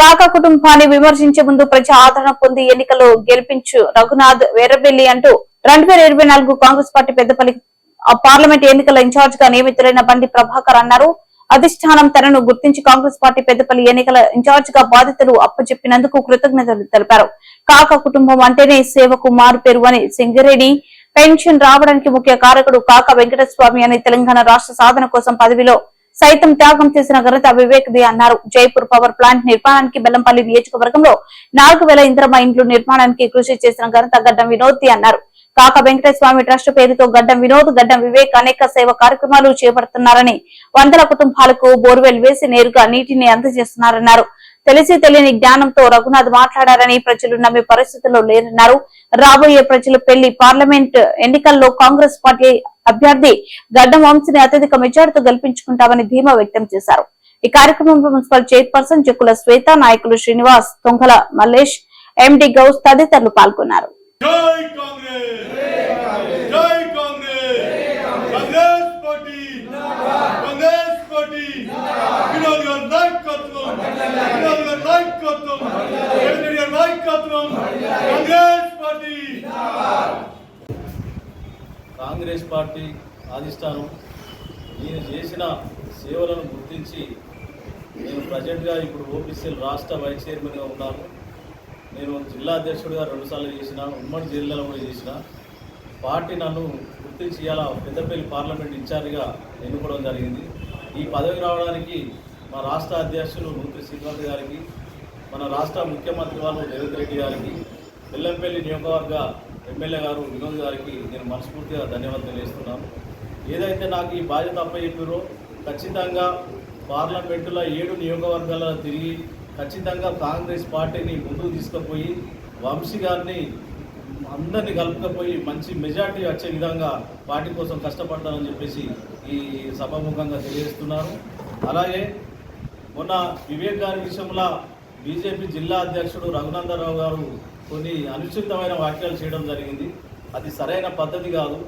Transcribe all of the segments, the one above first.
కాకా కుటుంబాన్ని విమర్శించే ముందు ప్రజా ఆదరణ పొంది ఎన్నికల్లో గెలిపించు రఘునాథ్ వీరబెల్లి అంటూ రెండు వేల ఇరవై నాలుగు కాంగ్రెస్ పార్టీ పెద్దపల్లి పార్లమెంట్ ఎన్నికల ఇన్ఛార్జ్గా నియమితులైన బండి ప్రభాకర్ అన్నారు. అధిష్టానం తనను గుర్తించి కాంగ్రెస్ పార్టీ పెద్దపల్లి ఎన్నికల ఇన్ఛార్జ్గా బాధితులు అప్పచెప్పినందుకు కృతజ్ఞతలు తెలిపారు. కాక కుటుంబం అంటేనే సేవకు మారు పేరు అని సింగరేణి పెన్షన్ రావడానికి ముఖ్య కారకుడు కాక వెంకటస్వామి అని తెలంగాణ రాష్ట్ర సాధన కోసం పదవిలో సైతం త్యాగం చేసిన ఘనత వివేక్ది అన్నారు. జైపూర్ పవర్ ప్లాంట్ నిర్మాణానికి బెల్లంపల్లి నియోజకవర్గంలో నాలుగు వేల ఇంద్రమ ఇండ్లు నిర్మాణానికి కృషి చేసిన ఘనత గడ్డం వినోద్ది అన్నారు. కాక వెంకటస్వామి ట్రస్ట్ పేరుతో గడ్డం వినోద్ గడ్డం వివేక్ అనేక సేవ కార్యక్రమాలు చేపడుతున్నారని వందల కుటుంబాలకు బోర్వెల్ వేసి నేరుగా నీటిని అందజేస్తున్నారన్నారు. తెలిసి తెలియని జ్ఞానంతో రఘునాథ్ మాట్లాడారని ప్రజలు నమ్మే పరిస్థితుల్లో లేరన్నారు. రాబోయే ప్రజలు పెళ్ళి పార్లమెంట్ ఎన్నికల్లో కాంగ్రెస్ పార్టీ అభ్యర్థి గడ్డం వంశీని అత్యధిక మెజార్టీతో గెలిపించుకుంటామని ధీమా వ్యక్తం చేశారు. ఈ కార్యక్రమంలో మున్సిపల్ చైర్పర్సన్ చెక్కుల శ్వేత నాయకులు శ్రీనివాస్ తొంగల మల్లేష్ ఎండి గౌస్ తదితరులు పాల్గొన్నారు జై కాంగ్రెస్ జై కాంగ్రెస్ కాంగ్రెస్ పార్టీ కాంగ్రెస్ పార్టీ వినోద్ గారి నాయకత్వం వినోద్ గారి నాయకత్వం జగన్ గారి నాయకత్వం కాంగ్రెస్ పార్టీ కాంగ్రెస్ పార్టీ అధిష్టానం నేను చేసిన సేవలను గుర్తించి నేను ప్రజెంట్గా ఇప్పుడు ఓపీసీఎల్ రాష్ట్ర వైస్ చైర్మన్గా ఉన్నాను. నేను జిల్లా అధ్యక్షుడిగా రెండుసార్లు చేసిన ఉమ్మడి జిల్లాలో కూడా చేసిన. పార్టీ నన్ను గుర్తించి ఇలా పెద్దపల్లి పార్లమెంట్ ఇన్ఛార్జిగా ఎన్నుకోవడం జరిగింది. ఈ పదవి రావడానికి మా రాష్ట్ర అధ్యక్షులు మంత్రి శ్రీకాంత్ గారికి మన రాష్ట్ర ముఖ్యమంత్రి వాళ్ళు రేవంత్ రెడ్డి గారికి బెల్లంపల్లి నియోజకవర్గ ఎమ్మెల్యే గారు వినోద్ గారికి నేను మనస్ఫూర్తిగా ధన్యవాదాలు తెలియజేస్తున్నాను. ఏదైతే నాకు ఈ బాధ్యత అప్పచెప్పారో ఖచ్చితంగా పార్లమెంటులో ఏడు నియోజకవర్గాలలో తిరిగి ఖచ్చితంగా కాంగ్రెస్ పార్టీని ముందుకు తీసుకుపోయి వంశీ గారిని అందరినీ కలుపుకపోయి మంచి మెజార్టీ వచ్చే విధంగా పార్టీ కోసం కష్టపడతానని చెప్పేసి ఈ సభాముఖంగా తెలియజేస్తున్నారు అలాగే మొన్న వివేక్ గారి విషయంలో బీజేపీ జిల్లా అధ్యక్షుడు రఘునందరావు గారు కొన్ని అనుచితమైన వ్యాఖ్యలు చేయడం జరిగింది. అది సరైన పద్ధతి కాదు.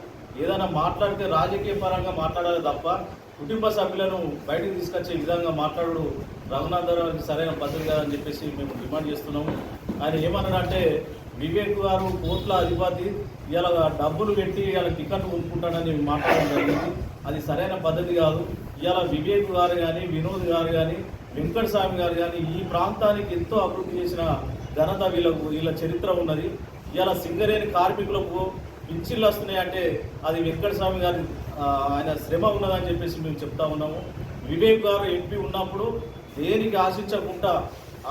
ఏదైనా మాట్లాడితే రాజకీయ పరంగా మాట్లాడాలి తప్ప కుటుంబ సభ్యులను బయటకు తీసుకొచ్చే విధంగా మాట్లాడు రఘునందరావుకి సరైన పద్ధతి కాదని చెప్పేసి మేము డిమాండ్ చేస్తున్నాము. ఆయన ఏమన్నాడంటే వివేక్ గారు కోట్ల అధిపతి ఇలా డబ్బులు పెట్టి ఇలా టికెట్ కొనుక్కుంటానని మాట్లాడడం జరిగింది. అది సరైన పద్ధతి కాదు. ఇలా వివేక్ గారు కానీ వినోద్ గారు కానీ వెంకట స్వామి గారు కానీ ఈ ప్రాంతానికి ఎంతో అభివృద్ధి చేసిన ఘనత వీళ్ళకు వీళ్ళ చరిత్ర ఉన్నది. ఇలా సింగరేణి కార్మికులకు పింఛన్లు వస్తున్నాయంటే అది వెంకట స్వామి గారి ఆయన శ్రమ ఉన్నదని చెప్పేసి మేము చెప్తా ఉన్నాము. వివేక్ గారు ఎంపీ ఉన్నప్పుడు దేనికి ఆశించకుండా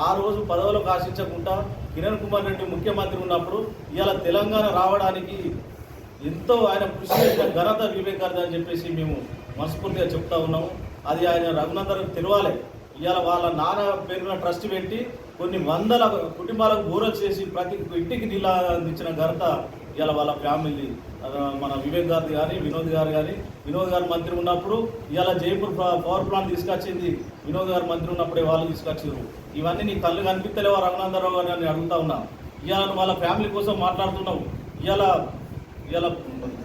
ఆ రోజు పదవులకు ఆశించకుండా కిరణ్ కుమార్ రెడ్డి ముఖ్యమంత్రి ఉన్నప్పుడు ఇలా తెలంగాణ రావడానికి ఎంతో ఆయన కృషి చేసిన ఘనత వివేకార్థ అని చెప్పేసి మేము మనస్ఫూర్తిగా చెప్తా ఉన్నాము. అది ఆయన రఘునందన్ తెలవాలి. ఇవాళ వాళ్ళ నాన్న పేరున ట్రస్ట్ పెట్టి కొన్ని వందల కుటుంబాలకు బోరలు చేసి ప్రతి ఇంటికి నీళ్ళ అందించిన ఘనత ఇవాళ వాళ్ళ ఫ్యామిలీ. మన వివేక్ గారిది కానీ వినోద్ గారు కానీ. వినోద్ గారు మంత్రి ఉన్నప్పుడు ఇవాళ జైపూర్ ప- పవర్ ప్లాంట్ తీసుకొచ్చింది. వినోద్ గారు మంత్రి ఉన్నప్పుడే వాళ్ళు తీసుకొచ్చారు ఇవన్నీ నీ కళ్ళు కనిపిస్తలేవా రఘునందరావు గారు అని అడుగుతా ఉన్నా. ఇవాళ వాళ్ళ ఫ్యామిలీ కోసం మాట్లాడుతున్నావు. ఇవాళ ఇవాళ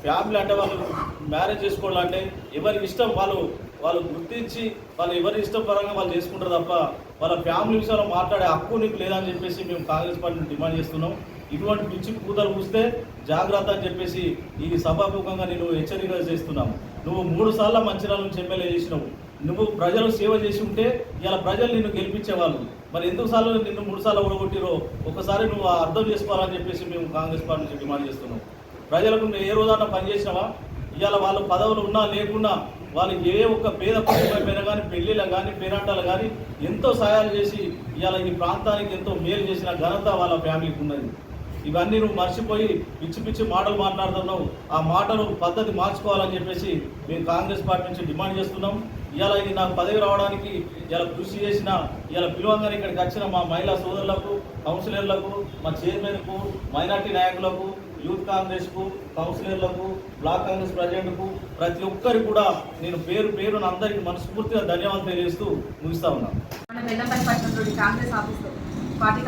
ఫ్యామిలీ అంటే వాళ్ళు మ్యారేజ్ చేసుకోవాలంటే ఎవరి ఇష్టం వాళ్ళు వాళ్ళు గుర్తించి వాళ్ళు ఎవరి ఇష్టపరంగా వాళ్ళు చేసుకుంటారు తప్ప వాళ్ళ ఫ్యామిలీ విషయంలో మాట్లాడే హక్కు నీకు లేదని చెప్పేసి మేము కాంగ్రెస్ పార్టీని డిమాండ్ చేస్తున్నాం. ఇటువంటి పిచ్చి కూతలు పూస్తే జాగ్రత్త అని చెప్పేసి ఈ సభాముఖంగా నేను హెచ్చరిక చేస్తున్నాను నువ్వు మూడు సార్లు మంచిర్యాల నుంచి ఎమ్మెల్యే చేసినావు. నువ్వు ప్రజలు సేవ చేసి ఉంటే ఇలా ప్రజలు నిన్ను గెలిపించేవాళ్ళు మరి ఎందుకు సార్లు నిన్ను మూడు సార్లు ఓడగొట్టిరో? ఒకసారి నువ్వు అర్థం చేసుకోవాలని చెప్పేసి మేము కాంగ్రెస్ పార్టీ నుంచి డిమాండ్ చేస్తున్నాం. ప్రజలకు నువ్వు ఏ రోజన్నా పనిచేసినావా ఇవాళ వాళ్ళ పదవులు ఉన్నా లేకున్నా వాళ్ళు ఏ ఒక్క పేద కుటుంబం కానీ పెళ్ళిళ్ళ కానీ పేరాటాలు కానీ ఎంతో సహాయాలు చేసి ఇవాళ ఈ ప్రాంతానికి ఎంతో మేలు చేసిన ఘనత వాళ్ళ ఫ్యామిలీకి ఉన్నది. ఇవన్నీ నువ్వు మర్చిపోయి పిచ్చి పిచ్చి మాటలు మాట్లాడుతున్నావు. ఆ మాటలు పద్ధతి మార్చుకోవాలని చెప్పేసి మేము కాంగ్రెస్ పార్టీ నుంచి డిమాండ్ చేస్తున్నాం. ఇవాళ ఇది నాకు పదవి రావడానికి ఇలా కృషి చేసిన ఇలా పిలువంగానే ఇక్కడికి వచ్చిన మా మహిళా సోదరులకు కౌన్సిలర్లకు మా చైర్మన్కు మైనార్టీ నాయకులకు యూత్ కాంగ్రెస్కు కౌన్సిలర్లకు బ్లాక్ కాంగ్రెస్ ప్రెసిడెంట్కు ప్రతి ఒక్కరికి కూడా నేను పేరు పేరున అందరికీ మనస్ఫూర్తిగా ధన్యవాదాలు తెలియజేస్తూ ముగిస్తా ఉన్నాను కాంగ్రెస్ ఆఫీస్లో పార్టీ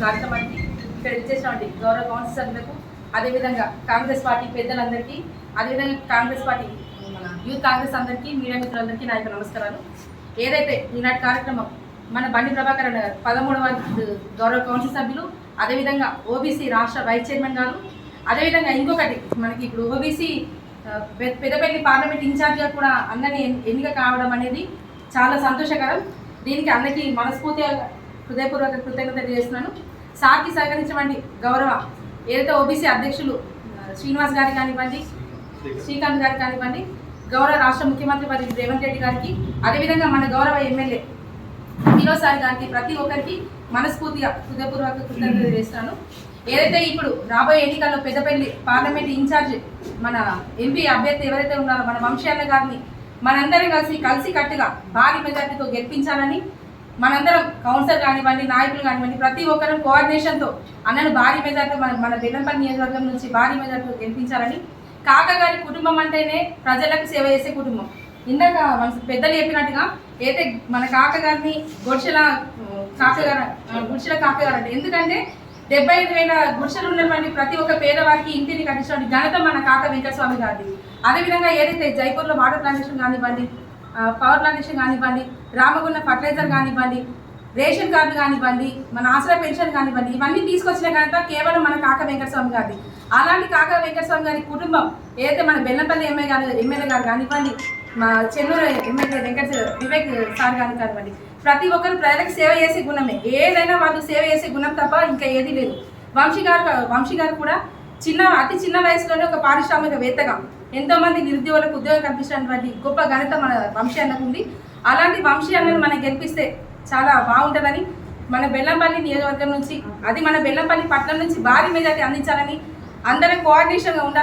కార్యక్రమానికి ఇక్కడ ఇచ్చేసినటువంటి గౌరవ కౌన్సిల్ సభ్యులకు అదేవిధంగా కాంగ్రెస్ పార్టీ పెద్దలందరికీ అదేవిధంగా కాంగ్రెస్ పార్టీ యూత్ కాంగ్రెస్ అందరికీ మీడియా మిత్రులందరికీ నా యొక్క నమస్కారాలు. ఏదైతే ఈనాటి కార్యక్రమం మన బండి ప్రభాకర్ అన్న గారు పదమూడవ గౌరవ కౌన్సిల్ సభ్యులు అదేవిధంగా ఓబీసీ రాష్ట్ర వైస్ చైర్మన్ గారు అదేవిధంగా ఇంకొకటి మనకి ఇప్పుడు ఓబీసీ పెద్దపల్లి పార్లమెంట్ ఇన్ఛార్జ్గా కూడా అన్నని ఎన్నిక కావడం అనేది చాలా సంతోషకరం. దీనికి అన్నకి మనస్ఫూర్తిగా హృదయపూర్వక కృతజ్ఞత చేస్తున్నాను సార్కి సహకరించమండి గౌరవ ఏదైతే ఓబీసీ అధ్యక్షులు శ్రీనివాస్ గారి కానివ్వండి శ్రీకాంత్ గారికి కానివ్వండి గౌరవ రాష్ట్ర ముఖ్యమంత్రి మరి రేవంత్ రెడ్డి గారికి అదేవిధంగా మన గౌరవ ఎమ్మెల్యే వినోద్ సార్ గారికి ప్రతి ఒక్కరికి మనస్ఫూర్తిగా హృదయపూర్వక కృతజ్ఞతలు చేస్తాను ఏదైతే ఇప్పుడు రాబోయే ఎన్నికల్లో పెద్దపల్లి పార్లమెంట్ ఇన్ఛార్జ్ మన ఎంపీ అభ్యర్థి ఎవరైతే ఉన్నారో మన వంశీయన్న గారిని మనందరం కలిసి కలిసి కట్టుగా భారీ మెజార్టీతో గెలిపించాలని మనందరం కౌన్సిలర్ కానివ్వండి నాయకులు కానివ్వండి ప్రతి ఒక్కరం కోఆర్డినేషన్తో అన్నను భారీ మెజార్టీ మన మన బెల్లంపల్లి నియోజకవర్గం నుంచి భారీ మెజార్టీతో గెలిపించాలని కాక గారి కుటుంబం అంటేనే ప్రజలకు సేవ చేసే కుటుంబం. ఇందాక మన పెద్దలు చెప్పినట్టుగా అయితే మన కాకగారిని గుడిసెల కాకగారు గుడిసెల కాకగారు అంటే ఎందుకంటే డెబ్బై ఐదు వేల గుడిసెలు ఉన్నటువంటి ప్రతి ఒక్క పేదవారికి ఇంటిని కట్టించినటువంటి ఘనత మన కాక వెంకటస్వామి గారిది. అదేవిధంగా ఏదైతే జైపూర్లో వాటర్ ప్లాంటేషన్ కానివ్వండి పవర్ ప్లాంటేషన్ కానివ్వండి రామగుండ ఫర్టిలైజర్ కానివ్వండి రేషన్ కార్డు కానివ్వండి మన ఆశ్రయ పెన్షన్ కానివ్వండి ఇవన్నీ తీసుకొచ్చిన ఘనత కేవలం మన కాక వెంకటస్వామి గారిది. అలాంటి కాక వెంకటస్వామి గారి కుటుంబం ఏదైతే మన బెల్లంపల్లి ఎమ్మెల్యే గారు ఎమ్మెల్యే గారు కానివ్వండి మా చెన్నూరు ఎమ్మెల్యే వెంకట వివేక్ సార్ గారు కానివ్వండి ప్రతి ఒక్కరు ప్రజలకు సేవ చేసే గుణమే. ఏదైనా వాళ్ళు సేవ చేసే గుణం తప్ప ఇంకా ఏది లేదు. వంశీ గారు వంశీ గారు కూడా చిన్న అతి చిన్న వయసులోనే ఒక పారిశ్రామికవేత్తగా ఎంతో మంది నిరుద్యోగులకు ఉద్యోగం కల్పించినటువంటి గొప్ప ఘనత మన వంశీ అన్నకు ఉంది. అలాంటి వంశీ అన్నను మనం గెలిపిస్తే చాలా బాగుంటుందని మన బెల్లంపల్లి నియోజకవర్గం నుంచి అది మన బెల్లంపల్లి పట్టణం నుంచి భారీ మెజార్టీ అందించాలని అందరం కోఆర్డినేషన్గా ఉండాలి